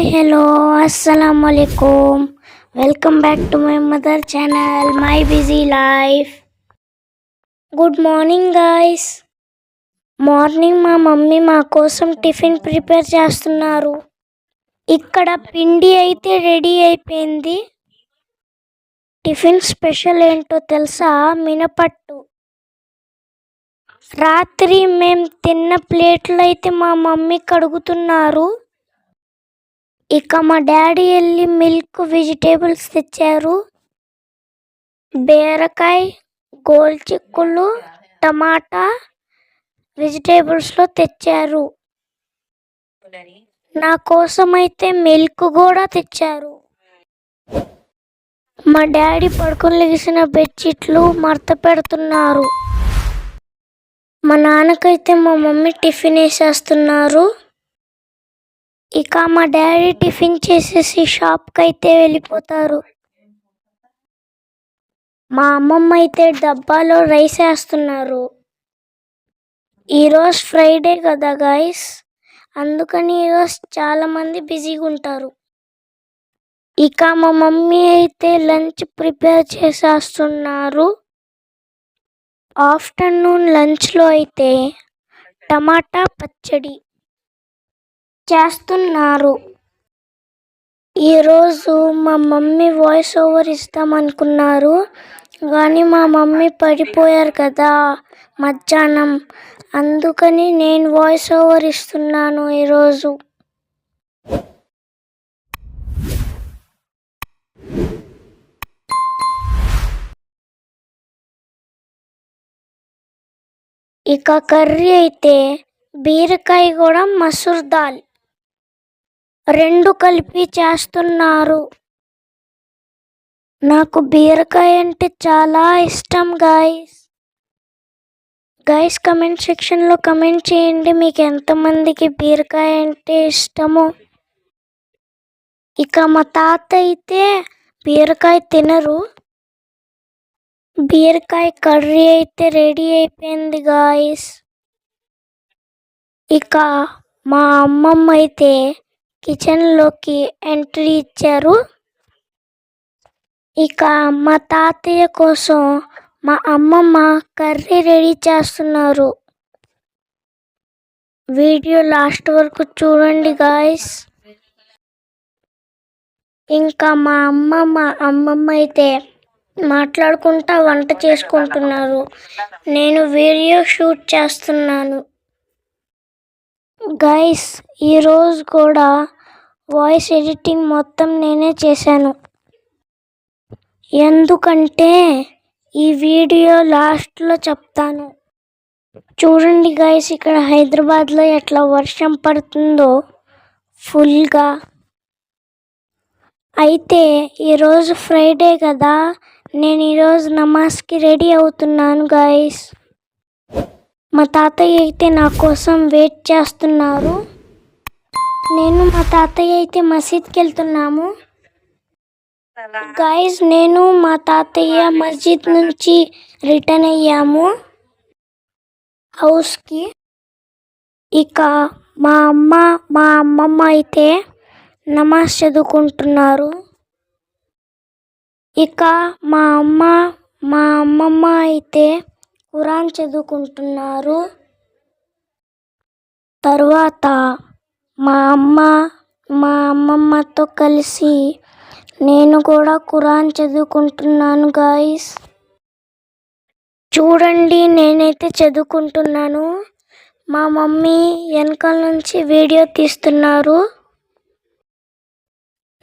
Hi hello అస్సలం అయికుమ్ welcome back to my mother channel my busy life. Good morning guys. Morning మా mummy మా కోసం tiffin prepare చేస్తున్నారు. ఇక్కడ పిండి అయితే రెడీ అయిపోయింది. టిఫిన్ స్పెషల్ ఏంటో తెలుసా? మినపట్టు. రాత్రి మేము తిన్న ప్లేట్లు అయితే మా మమ్మీ కడుగుతున్నారు. ఇక మా డాడీ వెళ్ళి మిల్క్ వెజిటేబుల్స్ తెచ్చారు. బీరకాయ గోల్ చిక్కులు టమాటా వెజిటేబుల్స్లో తెచ్చారు. నా కోసం అయితే మిల్క్ కూడా తెచ్చారు. మా డాడీ పడుకుని లెగిసిన బెడ్షీట్లు మడత పెడుతున్నారు. మా నాన్నకైతే మా మమ్మీ టిఫిన్ వేసేస్తున్నారు. ఇక మా డాడీ టిఫిన్ చేసేసి షాప్కి అయితే వెళ్ళిపోతారు. మా అమ్మమ్మ అయితే డబ్బాలో రైస్ వేస్తున్నారు. ఈరోజు ఫ్రైడే కదా గాయస్. అందుకని ఈరోజు చాలామంది బిజీగా ఉంటారు. ఇక మా మమ్మీ అయితే లంచ్ ప్రిపేర్ చేసేస్తున్నారు. ఆఫ్టర్నూన్ లంచ్లో అయితే టమాటా పచ్చడి. చేస్తున్నారు. ఈరోజు మా మమ్మీ వాయిస్ ఓవర్ ఇస్తామనుకున్నారు. కానీ మా మమ్మీ పడిపోయారు కదా మధ్యాహ్నం. అందుకని నేను వాయిస్ ఓవర్ ఇస్తున్నాను ఈరోజు. ఇక కర్రీ అయితే బీరకాయ కూడా మసూర్ దాల్. రెండు కలిపి చేస్తున్నారు. నాకు బీరకాయ అంటే చాలా ఇష్టం గాయస్ గాయస్ కమెంట్ సెక్షన్లో కమెంట్ చేయండి. మీకు ఎంతమందికి బీరకాయ అంటే ఇష్టమో. ఇక మా తాత అయితే బీరకాయ తినరు. బీరకాయ కర్రీ అయితే రెడీ అయిపోయింది గాయస్ ఇక మా అమ్మమ్మ అయితే కిచెన్లోకి ఎంట్రీ ఇచ్చారు. ఇక మా తాతయ్య కోసం మా అమ్మమ్మ కర్రీ రెడీ చేస్తున్నారు. వీడియో లాస్ట్ వరకు చూడండి గాయస్. ఇంకా మా అమ్మ మా అమ్మమ్మ అయితే మాట్లాడుకుంటా వంట చేసుకుంటున్నారు. నేను వీడియో షూట్ చేస్తున్నాను. గైస్ ఈరోజు కూడా వాయిస్ ఎడిటింగ్ మొత్తం నేనే చేశాను. ఎందుకంటే ఈ వీడియో లాస్ట్లో చెప్తాను. చూడండి గైస్ ఇక్కడ హైదరాబాద్లో ఎట్లా వర్షం పడుతుందో ఫుల్గా. అయితే ఈరోజు ఫ్రైడే కదా నేను ఈరోజు నమాజ్కి రెడీ అవుతున్నాను గాయస్ మా తాతయ్య అయితే నా కోసం వెయిట్ చేస్తున్నారు. నేను మా తాతయ్య అయితే మసీద్కి వెళ్తున్నాము. గాయస్ నేను మా తాతయ్య మస్జిద్ నుంచి రిటర్న్ అయ్యాము. హౌస్కి ఇక మా అమ్మ మా అమ్మమ్మ అయితే నమాజ్ చదువుకుంటున్నారు. ఇక మా అమ్మ మా అమ్మమ్మ అయితే ఖురాన్ చదువుకుంటున్నారు. తర్వాత మా అమ్మ మా అమ్మమ్మతో కలిసి నేను కూడా ఖురాన్ చదువుకుంటున్నాను గాయస్ చూడండి నేనైతే చదువుకుంటున్నాను. మా మమ్మీ వెనకాల నుంచి వీడియో తీస్తున్నారు.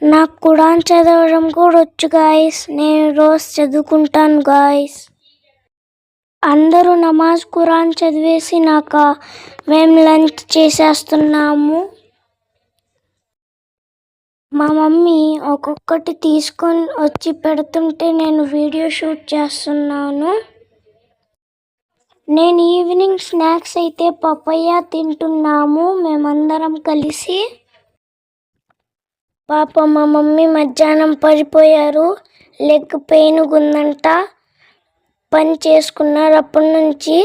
నాకు ఖురాన్ చదవడం కూడా వచ్చు గాయస్ నేను రోజు చదువుకుంటాను గాయస్ అందరూ నమాజ్ ఖురాన్ చదివేసినాక మేము లంచ్ చేసేస్తున్నాము. మా మమ్మీ ఒక్కొక్కటి తీసుకొని వచ్చి పెడుతుంటే నేను వీడియో షూట్ చేస్తున్నాను. నేను ఈవినింగ్ స్నాక్స్ అయితే పప్పయ్య తింటున్నాము. మేమందరం కలిసి. పాప మా మమ్మీ మధ్యాహ్నం పడిపోయారు. లెగ్ పెయిన్ ఉందంట. పని చేసుకున్నారు అప్పటి నుంచి.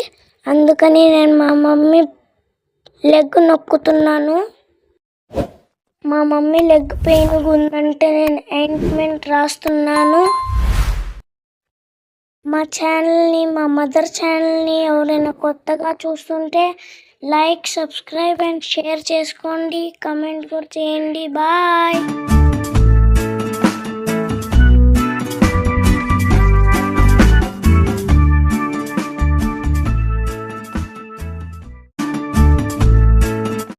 అందుకని నేను మా మమ్మీ లెగ్ నొక్కుతున్నాను. మా మమ్మీ లెగ్ పెయిన్ ఉందంటే నేను ఆయింట్మెంట్ రాస్తున్నాను. మా ఛానల్ని మా మదర్ ఛానల్ని ఎవరైనా కొత్తగా చూస్తుంటే లైక్ సబ్స్క్రైబ్ అండ్ షేర్ చేసుకోండి. కమెంట్ కూడా చేయండి. బాయ్.